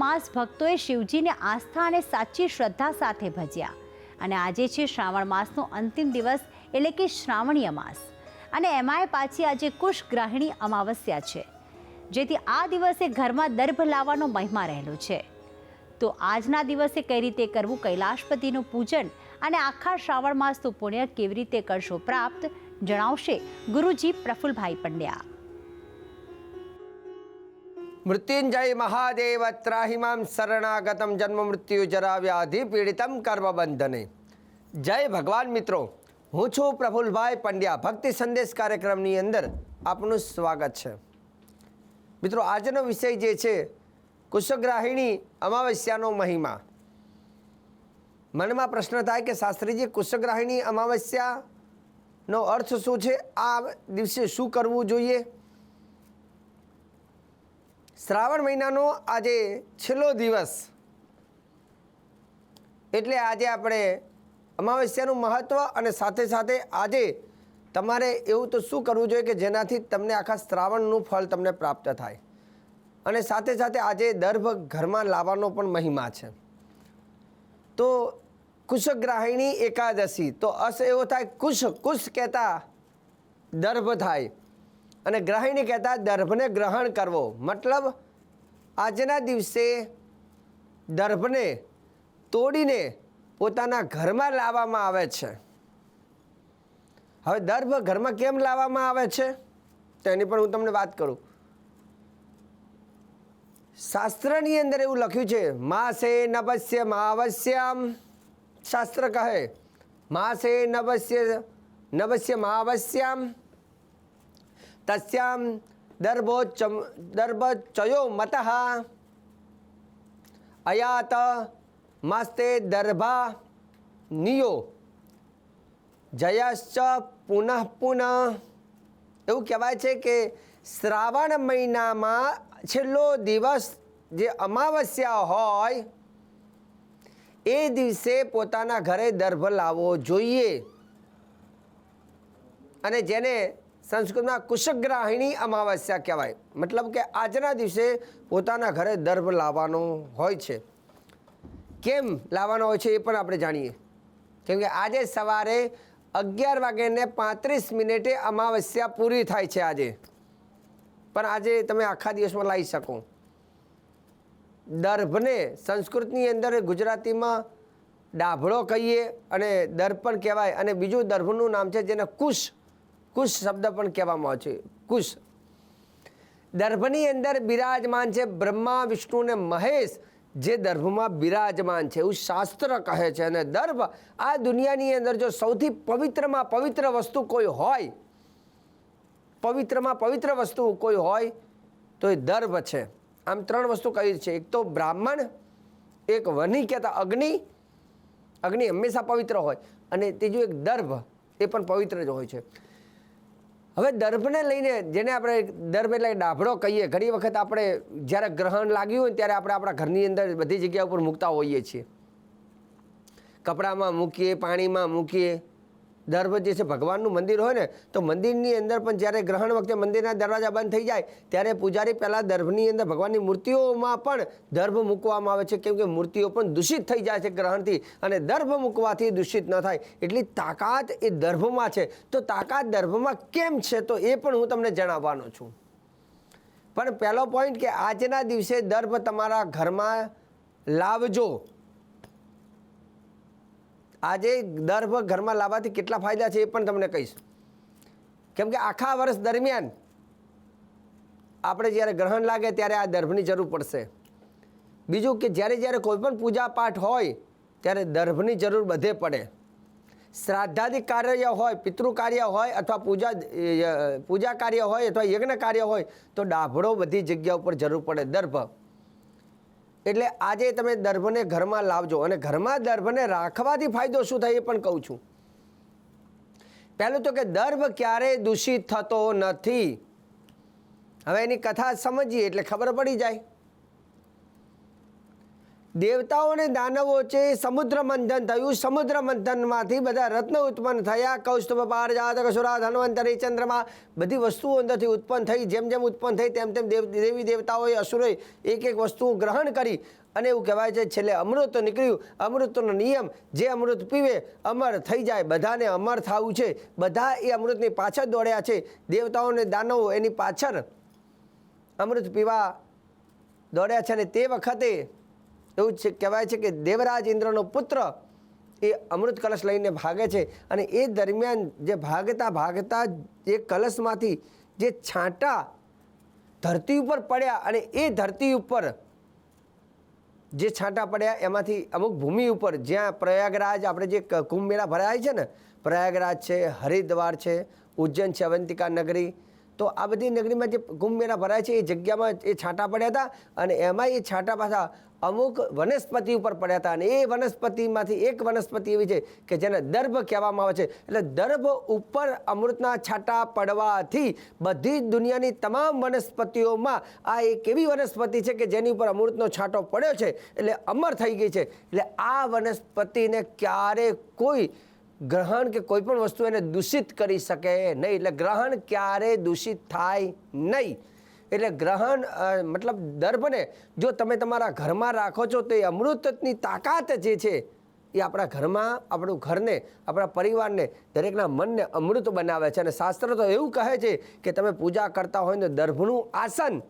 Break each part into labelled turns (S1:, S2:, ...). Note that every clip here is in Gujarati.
S1: માસ ભક્તોએ શિવજીને આસ્થા અને સાચી શ્રદ્ધા સાથે ભજ્યા. અને આજે છે શ્રાવણ માસનો અંતિમ દિવસ એટલે કે શ્રાવણીય માસ. અને એમાંય પાછી આજે કુશ ગ્રાહિણી અમાવસ્યા છે, જેથી આ દિવસે ઘરમાં દર્ભ લાવવાનો મહિમા રહેલો છે. તો આજના દિવસે કઈ રીતે કરવું કૈલાશપતિનું પૂજન અને આખા શ્રાવણ માસનું પુણ્ય કેવી રીતે કરશો પ્રાપ્ત જણાવશે ગુરુજી પ્રફુલભાઈ પંડ્યા.
S2: મૃત્યુંજય મહાદેવ ત્રાહિમામ શરણાગતમ જન્મ મૃત્યુ જરા વ્યાધિ પીડિતમ કર્મબંધને જય ભગવાન મિત્રો હું છું પ્રફુલભાઈ પંડ્યા ભક્તિ સંદેશ કાર્યક્રમની અંદર આપનું સ્વાગત છે મિત્રો આજનો વિષય જે છે કુશગ્રાહિણી અમાવસ્યાનો મહિમા મનમાં પ્રશ્ન થાય કે શાસ્ત્રીજી કુશગ્રાહિણી અમાવસ્યાનો અર્થ શું છે આ દિવસે શું કરવું જોઈએ શ્રાવણ મહિનાનો આજે છેલ્લો દિવસ. એટલે આજે આપણે અમાવસ્યાનું મહત્ત્વ અને સાથે સાથે આજે તમારે એવું તો શું કરવું જોઈએ કે જેનાથી તમને આખા શ્રાવણનું ફળ તમને પ્રાપ્ત થાય. અને સાથે સાથે આજે દર્ભ ઘરમાં લાવવાનો પણ મહિમા છે. તો કુશગ્રાહિણી એકાદશી, તો અસ એવો થાય, કુશ કુશ કહેતા દર્ભ થાય. અને ગ્રહિણી કહેતા દર્ભને ગ્રહણ કરવો. મતલબ, આજના દિવસે દર્ભને તોડીને પોતાના ઘરમાં લાવવામાં આવે છે. હવે દર્ભ ઘરમાં કેમ લાવવામાં આવે છે? તેની પણ હું તમને વાત કરું. શાસ્ત્રની અંદર એવું લખ્યું છે, માસે નભસ્ય માવસ્યામ. શાસ્ત્ર કહે, માસે નભસ્ય નભસ્ય માવસ્યામ. તસ્યામ દર્ભો દર્ભચયો મત અયાત માસ્તે દર્ભા નિયો જયશ્ચ પુનઃ પુનઃ એવું કહેવાય છે કે શ્રાવણ મહિનામાં છેલ્લો દિવસ જે અમાવસ્યા હોય, એ દિવસે પોતાના ઘરે દર્ભ લાવવો જોઈએ. અને જેને સંસ્કૃતમાં કુશગ્રાહિણી અમાવસ્યા કહેવાય. મતલબ કે આજના દિવસે પોતાના ઘરે દર્ભ લાવવાનો હોય છે. કેમ લાવવાનો હોય છે એ પણ આપણે જાણીએ. કેમ કે આજે સવારે અગિયાર વાગ્યાને પાંત્રીસ મિનિટે અમાવસ્યા પૂરી થાય છે આજે. પણ આજે તમે આખા દિવસમાં લાવી શકો. દર્ભને સંસ્કૃતની અંદર ગુજરાતીમાં ડાભળો કહીએ અને દર્પણ કહેવાય અને બીજું દર્ભનું નામ છે જેને કુશ કુશ શબ્દ પણ કહેવામાં આવે છે. કુશ. દર્ભની અંદર બિરાજમાન છે બ્રહ્મા, વિષ્ણુ ને મહેશ. જે દર્ભમાં બિરાજમાન છે એવું શાસ્ત્ર કહે છે અને દર્ભ આ દુનિયાની અંદર જો સૌથી પવિત્રમાં પવિત્ર વસ્તુ કોઈ હોય, પવિત્રમાં પવિત્ર વસ્તુ કોઈ હોય, તો એ દર્ભ છે. આમ ત્રણ વસ્તુ કહી છે. એક તો બ્રાહ્મણ, એક વની કહેતા અગ્નિ. અગ્નિ હંમેશા પવિત્ર હોય અને ત્રીજું એક દર્ભ, એ પણ પવિત્ર જ હોય છે. હવે દર્ભને લઈને જેને આપણે દર્ભ એટલે ડાભડો કહીએ, ઘણી વખત આપણે જ્યારે ગ્રહણ લાગ્યું હોય ત્યારે આપણે આપણા ઘરની અંદર બધી જગ્યા ઉપર મૂકતા હોઈએ છીએ. કપડામાં મૂકીએ, પાણીમાં મૂકીએ. દર્ભ જે છે ભગવાનનું મંદિર હોય ને, તો મંદિરની અંદર પણ જ્યારે ગ્રહણ વખતે મંદિરના દરવાજા બંધ થઈ જાય, ત્યારે પૂજારી પહેલાં દર્ભની અંદર ભગવાનની મૂર્તિઓમાં પણ દર્ભ મૂકવામાં આવે છે. કેમ કે મૂર્તિઓ પણ દૂષિત થઈ જાય છે ગ્રહણથી અને દર્ભ મૂકવાથી દૂષિત ન થાય. એટલી તાકાત એ દર્ભમાં છે. તો તાકાત દર્ભમાં કેમ છે? તો એ પણ હું તમને જણાવવાનો છું. પણ પહેલો પોઈન્ટ કે આજના દિવસે દર્ભ તમારા ઘરમાં લાવજો. આજે દર્ભ ઘરમાં લાવવાથી કેટલા ફાયદા છે એ પણ તમને કહીશ. કેમ કે આખા વર્ષ દરમિયાન આપણે જ્યારે ગ્રહણ લાગે ત્યારે આ દર્ભની જરૂર પડશે. બીજું કે જ્યારે જ્યારે કોઈ પણ પૂજા પાઠ હોય ત્યારે દર્ભની જરૂર બધે પડે. શ્રાદ્ધાદિક કાર્ય હોય, પિતૃ કાર્ય હોય અથવા પૂજા પૂજા કાર્ય હોય અથવા યજ્ઞ કાર્ય હોય તો ડાભડો બધી જગ્યા ઉપર જરૂર પડે દર્ભ. એટલે આજે તમે દર્ભને ઘરમાં લાવજો અને ઘરમાં દર્ભને રાખવાથી ફાયદો શું થાય એ પણ કહું છું. પહેલું તો કે દર્ભ ક્યારેય દૂષિત થતો નથી. હવે એની કથા સમજીએ એટલે ખબર પડી જાય. દેવતાઓ અને દાનવો છે સમુદ્ર મંથન થયું. સમુદ્ર મંથનમાંથી બધા રત્ન ઉત્પન્ન થયા. કૌસ્તુભ, પારજાત કસુરા ધન્વંતરી ચંદ્રમા બધી વસ્તુઓ અંદરથી ઉત્પન્ન થઈ. જેમ જેમ ઉત્પન્ન થઈ તેમ તેમ દેવ, દેવી દેવતાઓએ, અસુરોએ એક એક વસ્તુ ગ્રહણ કરી. અને એવું કહેવાય છે, છેલ્લે અમૃત નીકળ્યું. અમૃતનો નિયમ, જે અમૃત પીવે, અમર થઈ જાય. બધાને અમર થવું છે. બધા એ અમૃતની પાછળ દોડ્યા છે. દેવતાઓ અને દાનવો એની પાછળ અમૃત પીવા દોડ્યા છે. અને તે વખતે એવું છે, કહેવાય છે કે દેવરાજ ઇન્દ્રનો પુત્ર એ અમૃત કલશ લઈને ભાગે છે અને એ દરમિયાન જે ભાગતા ભાગતા એ કલશમાંથી જે છાંટા ધરતી ઉપર પડ્યા અને એ ધરતી ઉપર જે છાંટા પડ્યા એમાંથી અમુક ભૂમિ ઉપર, જ્યાં પ્રયાગરાજ આપણે જે કુંભ મેળા ભરાય છે ને, પ્રયાગરાજ છે, હરિદ્વાર છે, ઉજ્જૈન છે, અવંતિકા નગરી તો આ બધી નગરીમાં જે મેળા ભરાય છે, એ જગ્યામાં એ છાંટા પડ્યા હતા અને એમાં એ છાંટા પાછા અમુક વનસ્પતિ ઉપર પડ્યા હતા અને એ વનસ્પતિમાંથી એક વનસ્પતિ એવી છે કે જેને દર્ભ કહેવામાં આવે છે. એટલે દર્ભ ઉપર અમૃતના છાંટા પડવાથી બધી દુનિયાની તમામ વનસ્પતિઓમાં આ એક એવી વનસ્પતિ છે કે જેની ઉપર અમૃતનો છાંટો પડ્યો છે, એટલે અમર થઈ ગઈ છે. એટલે આ વનસ્પતિને ક્યારે કોઈ ગ્રહણ કે કોઈ પણ વસ્તુ એને દૂષિત કરી શકે નહીં. એટલે ગ્રહણ ક્યારે દૂષિત થાય નહીં. એટલે ગ્રહણ મતલબ દર્ભને, જો તમે તમારા ઘરમાં રાખો છો, તો એ અમૃતની તાકાત જે છે, એ આપણા ઘરમાં, આપણું ઘરને, આપણા પરિવારને, દરેકના મનને અમૃત બનાવે છે. અને શાસ્ત્ર તો એવું કહે છે કે તમે પૂજા કરતા હોય ને દર્ભનું આસન,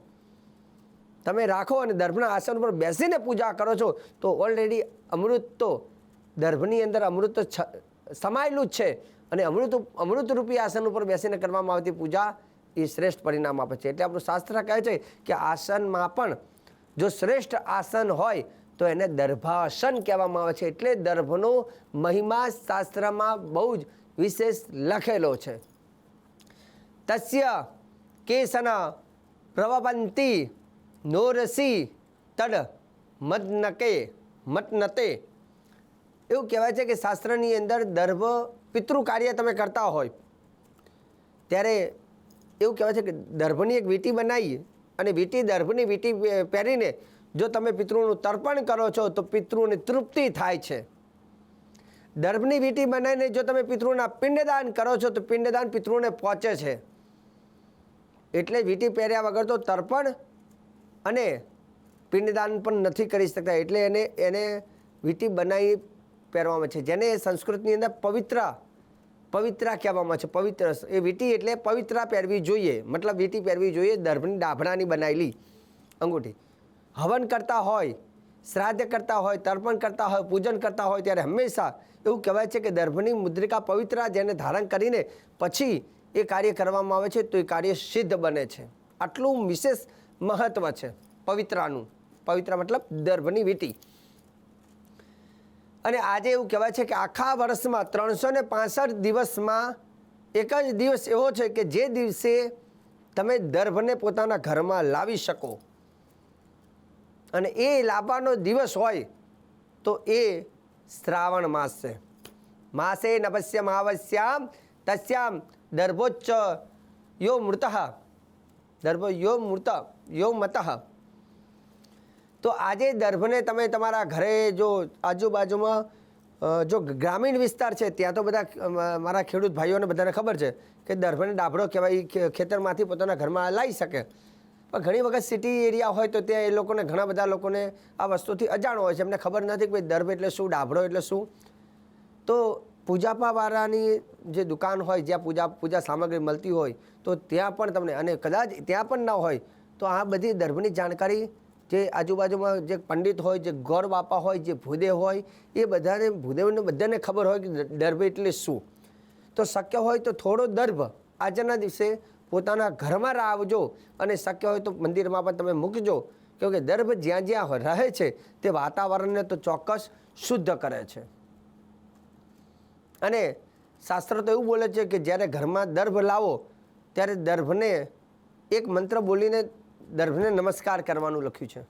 S2: તમે રાખો અને દર્ભના આસન પર બેસીને પૂજા કરો છો, તો ઓલરેડી અમૃત તો, દર્ભની અંદર અમૃત સમાયેલું જ છે. અને અમૃત અમૃતરૂપી આસન ઉપર બેસીને કરવામાં આવતી પૂજા એ શ્રેષ્ઠ પરિણામ આપે છે. એટલે આપણું શાસ્ત્ર કહે છે કે આસનમાં પણ જો શ્રેષ્ઠ આસન હોય તો એને દર્ભાસન કહેવામાં આવે છે. એટલે દર્ભનો મહિમા શાસ્ત્રમાં બહુ જ વિશેષ લખેલો છે. તસ્ય કેસના પ્રવપંતી નોરસી તડ મદનકે મતનતે એવું કહેવાય છે કે શાસ્ત્રની અંદર દર્ભ પિતૃ કાર્ય તમે કરતા હોય. ત્યારે એવું કહેવાય છે કે દર્ભની એક વીંટી બનાવી અને વીંટી દર્ભની વીંટી પહેરીને જો તમે પિતૃનું તર્પણ કરો છો, તો પિતૃને તૃપ્તિ થાય છે. દર્ભની વીટી બનાવીને જો તમે પિતૃના પિંડદાન કરો છો, તો પિંડદાન પિતૃને પહોંચે છે. એટલે વીંટી પહેર્યા વગર તો તર્પણ અને પિંડદાન પણ નથી કરી શકતા. એટલે એને એને વીંટી બનાવી પહેરવામાં છે. જેને સંસ્કૃતની અંદર પવિત્ર, પવિત્રા કહેવામાં છે. પવિત્ર, એ વીટી એટલે પવિત્રા પહેરવી જોઈએ. મતલબ વીંટી પહેરવી જોઈએ, દર્ભની, ડાભણાની બનાવેલી અંગૂઠી. હવન કરતા હોય, શ્રાદ્ધ કરતા હોય, તર્પણ કરતા હોય, પૂજન કરતા હોય, ત્યારે હંમેશા એવું કહેવાય છે કે દર્ભની મુદ્રિકા પવિત્રા જેને ધારણ કરીને પછી એ કાર્ય કરવામાં આવે છે, તો એ કાર્ય સિદ્ધ બને છે. આટલું વિશેષ મહત્ત્વ છે, પવિત્રાનું. પવિત્ર મતલબ દર્ભની વીંટી. અને આજે એવું કહેવાય છે કે આખા વર્ષમાં ત્રણસો ને પાસઠ દિવસમાં એક જ દિવસ એવો છે કે જે દિવસે તમે દર્ભને પોતાના ઘરમાં લાવી શકો. અને એ લાવવાનો દિવસ હોય તો એ શ્રાવણ માસ છે. માસે નપસ્ય માવસ્યામ તસ્યામ દર્ભોચ્ચ યો મૃત. દર્ભો યો મૃત યો મત. તો આજે દર્ભને તમે તમારા ઘરે જો આજુબાજુમાં જો ગ્રામીણ વિસ્તાર છે, ત્યાં તો બધા મારા ખેડૂત ભાઈઓને બધાને ખબર છે કે દર્ભને ડાભડો કહેવાય ખેતરમાંથી પોતાના ઘરમાં લાવી શકે. પણ ઘણી વખત સિટી એરિયા હોય તો ત્યાં એ લોકોને, ઘણા બધા લોકોને આ વસ્તુથી અજાણ હોય છે. એમને ખબર નથી કે ભાઈ દર્ભ એટલે શું, ડાભડો એટલે શું. તો પૂજાપાવાળાની જે દુકાન હોય, જ્યાં પૂજા પૂજા સામગ્રી મળતી હોય, તો ત્યાં પણ તમને, અને કદાચ ત્યાં પણ ન હોય, તો આ બધી દર્ભની જાણકારી જે આજુબાજુમાં જે પંડિત હોય, જે ગોર બાપા હોય, જે ભૂદેવ હોય, એ બધાને, ભૂદેવને બધાને ખબર હોય કે દર્ભ એટલે શું? તો શક્ય હોય તો થોડો દર્ભ આજના દિવસે પોતાના ઘરમાં લાવજો અને શક્ય હોય તો મંદિરમાં પણ તમે મૂકજો. કેમકે દર્ભ જ્યાં જ્યાં રહે છે, તે વાતાવરણને તો ચોક્કસ શુદ્ધ કરે છે. અને શાસ્ત્ર તો એવું બોલે છે કે જ્યારે ઘરમાં દર્ભ લાવો, ત્યારે દર્ભને એક મંત્ર બોલીને દર્ભને નમસ્કાર કરવાનું લખ્યું છે.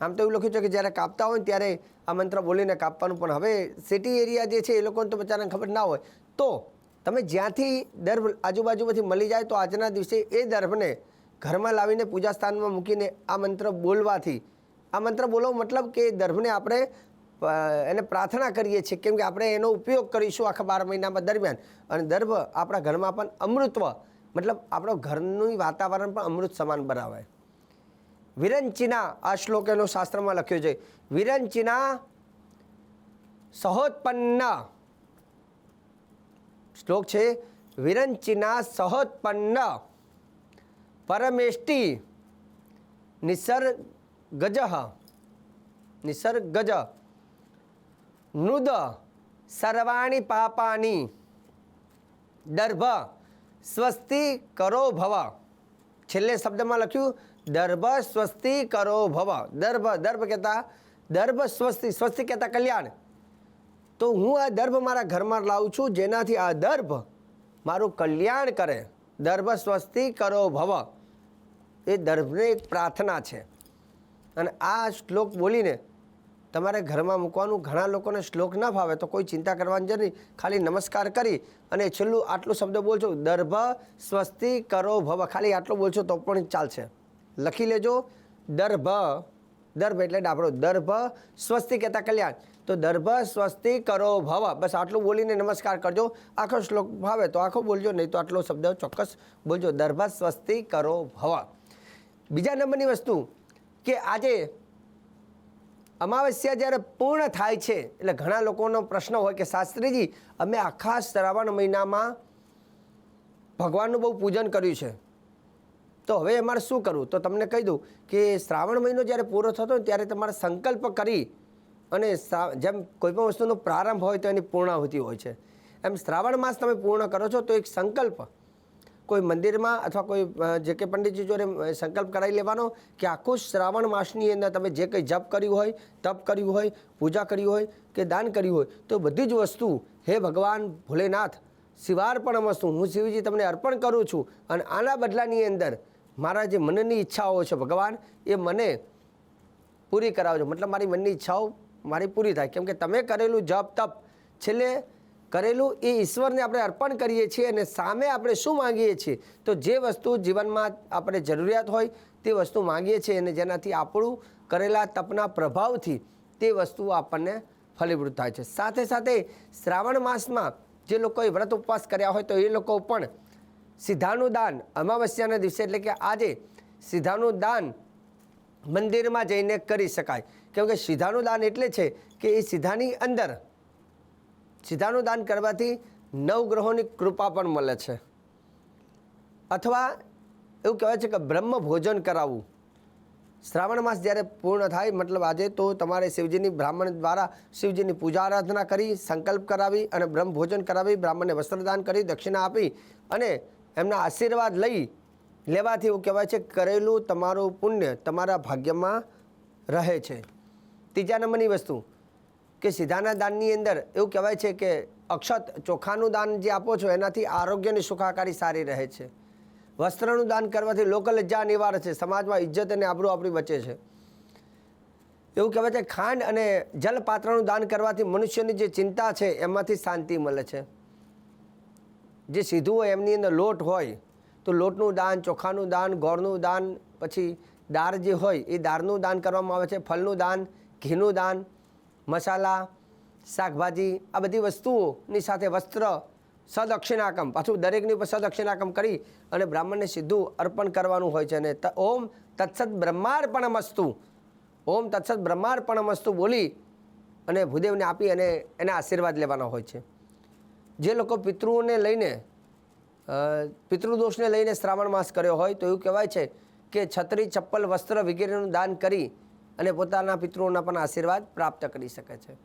S2: આમ તો એવું લખ્યું છે કે જ્યારે કાપતા હોય ત્યારે આ મંત્ર બોલીને કાપવાનું, પણ હવે સિટી એરિયા જે છે એ લોકોને તો બચારાને ખબર ના હોય. તો તમે જ્યાંથી દર્ભ આજુબાજુમાંથી મળી જાય તો આજના દિવસે એ દર્ભને ઘરમાં લાવીને પૂજા સ્થાનમાં મૂકીને આ મંત્ર બોલવાથી, આ મંત્ર બોલવો મતલબ કે દર્ભને આપણે એને પ્રાર્થના કરીએ છીએ. કેમ કે આપણે એનો ઉપયોગ કરીશું આખા બાર મહિનામાં દરમિયાન. અને દર્ભ આપણા ઘરમાં પણ અમૃતત્વ મતલબ આપણો ઘરનું વાતાવરણ પણ અમૃત સમાન બનાવાય. વિરંચિના, આ શ્લોક એનો શાસ્ત્રમાં લખ્યો છે, વિરંચિના સહોત્પન્ન શ્લોક છે, વિરંચિના સહોત્પન્ન પરમેષ્ટિ નિસર્ગજ નિસર્ગજ, નુદ સર્વાણી પાપાની દર્ભ સ્વસ્તિ કરો ભવ. છેલ્લે શબ્દમાં લખ્યું, દર્ભ સ્વસ્તિ કરો ભવ. દર્ભ દર્ભ કહેતા, દર્ભ સ્વસ્તિ સ્વસ્તિ કહેતા કલ્યાણ. તો હું આ દર્ભ મારા ઘરમાં લાવું છું, જેનાથી આ દર્ભ મારું કલ્યાણ કરે. દર્ભ સ્વસ્તિ કરો ભવ. એ દર્ભની એક પ્રાર્થના છે. અને આ શ્લોક બોલીને તમારે ઘરમાં મૂકવાનું, ઘણા લોકોને શ્લોક ન ફાવે તો કોઈ ચિંતા કરવાની જરૂર નહીં. ખાલી નમસ્કાર કરી અને છેલ્લું આટલું શબ્દ બોલશો. દર્ભ સ્વસ્તિ કરો ભવ. ખાલી આટલું બોલશો તો પણ ચાલશે. લખી લેજો. દર્ભ દર્ભ એટલે ડાબડો. દર્ભ સ્વસ્તિ કહેતા કલ્યાણ. તો દર્ભ સ્વસ્તિ કરો ભવ. બસ આટલું બોલીને નમસ્કાર કરજો. આખો શ્લોક ભાવે તો આખો બોલજો, નહીં તો આટલો શબ્દ ચોક્કસ બોલજો. દર્ભ સ્વસ્તિ કરો ભવ. બીજા નંબરની વસ્તુ કે આજે અમાવસ્યા જ્યારે પૂર્ણ થાય છે, એટલે ઘણા લોકોનો પ્રશ્ન હોય કે, શાસ્ત્રીજી, અમે આખા શ્રાવણ મહિનામાં ભગવાનનું બહુ પૂજન કર્યું છે. તો હવે અમારે શું કરવું? તો તમને કહી દઉં કે, શ્રાવણ મહિનો જ્યારે પૂરો થતો ત્યારે તમારે સંકલ્પ કરી અને જેમ કોઈ પણ વસ્તુનો પ્રારંભ હોય તો એની પૂર્ણાહુતિ હોય છે. એમ શ્રાવણ માસ તમે પૂર્ણ કરો છો, તો એક સંકલ્પ કોઈ મંદિરમાં અથવા કોઈ જે કે પંડિતજી જોડે સંકલ્પ કરાવી લેવાનો કે આખું શ્રાવણ માસની અંદર તમે જે કંઈ જપ કર્યું હોય, તપ કર્યું હોય, પૂજા કરી હોય કે દાન કર્યું હોય, તો બધી જ વસ્તુ હે ભગવાન ભોલેનાથ, શિવાર્પણ વસ્તુ, હું શિવજી તમને અર્પણ કરું છું અને આના બદલાની અંદર મારા જે મનની ઈચ્છાઓ છે ભગવાન, એ મને પૂરી કરાવજો. મતલબ મારી મનની ઈચ્છાઓ મારી પૂરી થાય. કેમ કે તમે કરેલું જપ, તપ, છેલ્લે કરેલું એ ઈશ્વરને આપણે અર્પણ કરીએ છીએ અને સામે આપણે શું માંગીએ છીએ? તો જે વસ્તુ જીવનમાં આપણે જરૂરિયાત હોય તે વસ્તુ માંગીએ છીએ અને જેનાથી આપણું કરેલા તપના પ્રભાવથી તે વસ્તુ આપણને ફલીભૂત થાય છે. સાથે સાથે શ્રાવણ માસમાં જે લોકોએ વ્રત ઉપવાસ કર્યા હોય તો એ લોકો પણ સીધાનું દાન અમાવસ્યાના દિવસે એટલે કે આજે સીધાનું દાન મંદિરમાં જઈને કરી શકાય. કેમ કે સીધાનું દાન એટલે છે કે એ સીધાની અંદર સીધાનું દાન કરવાથી નવગ્રહોની કૃપા પણ મળે છે. અથવા એવું કહેવાય છે કે બ્રહ્મ ભોજન કરાવવું. શ્રાવણ માસ જ્યારે પૂર્ણ થાય, મતલબ આજે તો તમારે શિવજીની બ્રાહ્મણ દ્વારા શિવજીની પૂજા આરાધના કરી, સંકલ્પ કરાવી અને બ્રહ્મ ભોજન કરાવી, બ્રાહ્મણને વસ્ત્રદાન કરી, દક્ષિણા આપી અને એમના આશીર્વાદ લઈ લેવાથી એવું કહેવાય છે કરેલું તમારું પુણ્ય તમારા ભાગ્યમાં રહે છે. ત્રીજા નંબરની વસ્તુ કે સીધાના દાનની અંદર એવું કહેવાય છે કે અક્ષત ચોખાનું દાન જે આપો છો, એનાથી આરોગ્યની સુખાકારી સારી રહે છે. વસ્ત્રનું દાન કરવાથી લોકલજ્જા નિવારે છે, સમાજમાં ઇજ્જત અને આબરૂ આપણી બચે છે. એવું કહેવાય છે, ખાંડ અને જલપાત્રનું દાન કરવાથી મનુષ્યની જે ચિંતા છે, એમાંથી શાંતિ મળે છે. જે સીધું હોય, એમની અંદર લોટ હોય, તો લોટનું દાન, ચોખાનું દાન, ગોળનું દાન, પછી દાળ જે હોય, એ દાળનું દાન કરવામાં આવે છે, ફળનું દાન, ઘીનું દાન મસાલા, શાકભાજી, આ બધી વસ્તુઓની સાથે વસ્ત્ર સદક્ષિણાકમ, પાછું દરેકની ઉપર સદક્ષિણાકમ કરી અને બ્રાહ્મણને સીધું અર્પણ કરવાનું હોય છે અને ઓમ તત્સત બ્રહ્માર્પણમસ્તુ, ઓમ તત્સત બ્રહ્માર્પણમસ્તુ બોલી અને ભૂદેવને આપી અને એના આશીર્વાદ લેવાના હોય છે. જે લોકો પિતૃઓને લઈને પિતૃદોષને લઈને શ્રાવણ માસ કર્યો હોય તો એવું કહેવાય છે કે છત્રી, ચપ્પલ, વસ્ત્ર વગેરેનું દાન કરી અને પોતાના પિતૃઓના પણ આશીર્વાદ પ્રાપ્ત કરી શકે છે.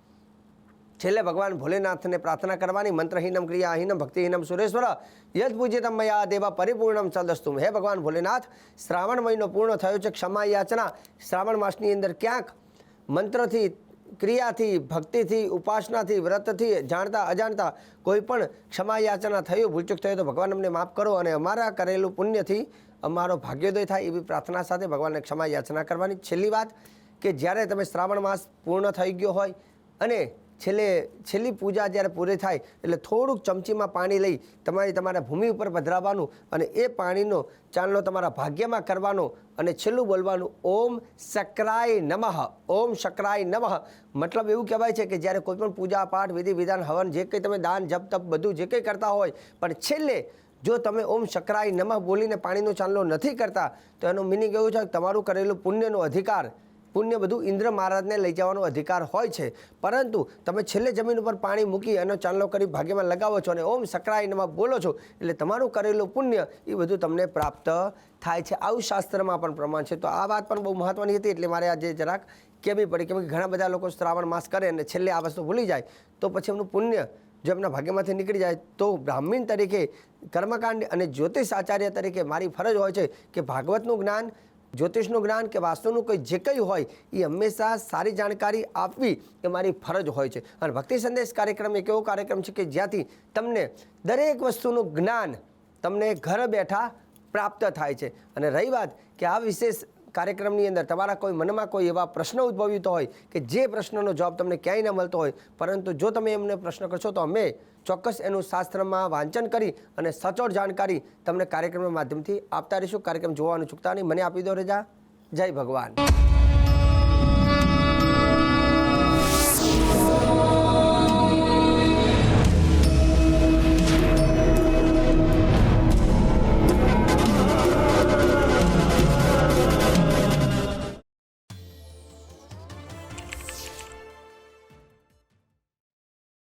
S2: છેલ્લે ભગવાન ભોલેનાથને પ્રાર્થના કરવાની મંત્રહીનમ ક્રિયાહીનમ ભક્તિહીનમ સુરેશ્વર યદ પૂજિતમ મયા દેવા પરિપૂર્ણમ સદસ્તુમ. હે ભગવાન ભોલેનાથ, શ્રાવણ મહિનો પૂર્ણ થયો છે, ક્ષમા યાચના. શ્રાવણ માસની અંદર ક્યાંક મંત્રથી, ક્રિયાથી, ભક્તિથી, ઉપાસનાથી, વ્રતથી જાણતા, અજાણતા કોઈ પણ ક્ષમા યાચના થયું ભૂલચૂક થયો તો ભગવાન અમને માફ કરો અને અમારા કરેલું પુણ્યથી અમારો ભાગ્યોદય થાય એવી પ્રાર્થના સાથે ભગવાનને ક્ષમા યાચના કરવાની છેલ્લી વાત. કે જ્યારે તમે શ્રાવણ માસ પૂર્ણ થઈ ગયો હોય અને છેલ્લે, છેલ્લી પૂજા જ્યારે પૂરી થાય એટલે થોડુંક ચમચીમાં પાણી લઈ તમારી તમારા ભૂમિ ઉપર પધરાવવાનું અને એ પાણીનો ચાલનો તમારા ભાગ્યમાં કરવાનો અને છેલ્લું બોલવાનું, ઓમ શકરાય નમઃ, ઓમ શકરાય નમઃ. મતલબ એવું કહેવાય છે કે જ્યારે કોઈપણ પૂજા, પાઠ, વિધિ, વિધાન, હવન, જે કંઈ તમે દાન, જપ, તપ બધું જે કંઈ કરતા હોય, પણ છેલ્લે જો તમે ઓમ શકરાય નમઃ બોલીને પાણીનો ચાલનો નથી કરતા, તો એનો મિનિંગ એવું છે કે તમારું કરેલું પુણ્યનો અધિકાર પુણ્ય બધું ઇન્દ્ર મહારાજને લઈ જવાનો અધિકાર હોય છે. પરંતુ તમે છેલ્લે જમીન ઉપર પાણી મૂકી એનો ચાંદલો કરી ભાગ્યમાં લગાવો છો અને ઓમ સકરાય નમઃ બોલો છો, એટલે તમારું કરેલું પુણ્ય એ બધું તમને પ્રાપ્ત થાય છે. આવું શાસ્ત્રમાં પણ પ્રમાણ છે. તો આ વાત પણ બહુ મહત્ત્વની હતી, એટલે મારે આજે જરાક કહેવી પડી કેમ કે ઘણા બધા લોકો શ્રાવણ માસ કરે અને છેલ્લે આ વસ્તુ ભૂલી જાય. તો પછી એમનું પુણ્ય જો એમના ભાગ્યમાંથી નીકળી જાય, તો બ્રાહ્મીણ તરીકે કર્મકાંડ અને જ્યોતિષ આચાર્ય તરીકે મારી ફરજ હોય છે કે ભાગવતનું જ્ઞાન જ્યોતિષનું જ્ઞાન કે વાસ્તુનું કોઈ જે કંઈ હોય, એ હંમેશા સારી જાણકારી આપવી એ મારી ફરજ હોય છે. અને ભક્તિ સંદેશ કાર્યક્રમ એક એવો કાર્યક્રમ છે કે જ્યાંથી તમને દરેક વસ્તુનું જ્ઞાન તમને ઘર બેઠા પ્રાપ્ત થાય છે. અને રહી વાત કે આ વિશેષ કાર્યક્રમની અંદર તમારા કોઈ મનમાં કોઈ એવા પ્રશ્ન ઉદ્ભવિત હોય કે જે પ્રશ્નનો જવાબ તમને ક્યાંય ન મળતો હોય, પરંતુ જો તમે એમને પ્રશ્ન કરશો તો અમે ચોક્કસ એનું શાસ્ત્રમાં વાંચન કરી અને સચોટ જાણકારી તમને કાર્યક્રમના માધ્યમથી આપતા રહીશું. કાર્યક્રમ જોવાનું ચૂકતા નહીં. મને આપી દો રજા. જય ભગવાન.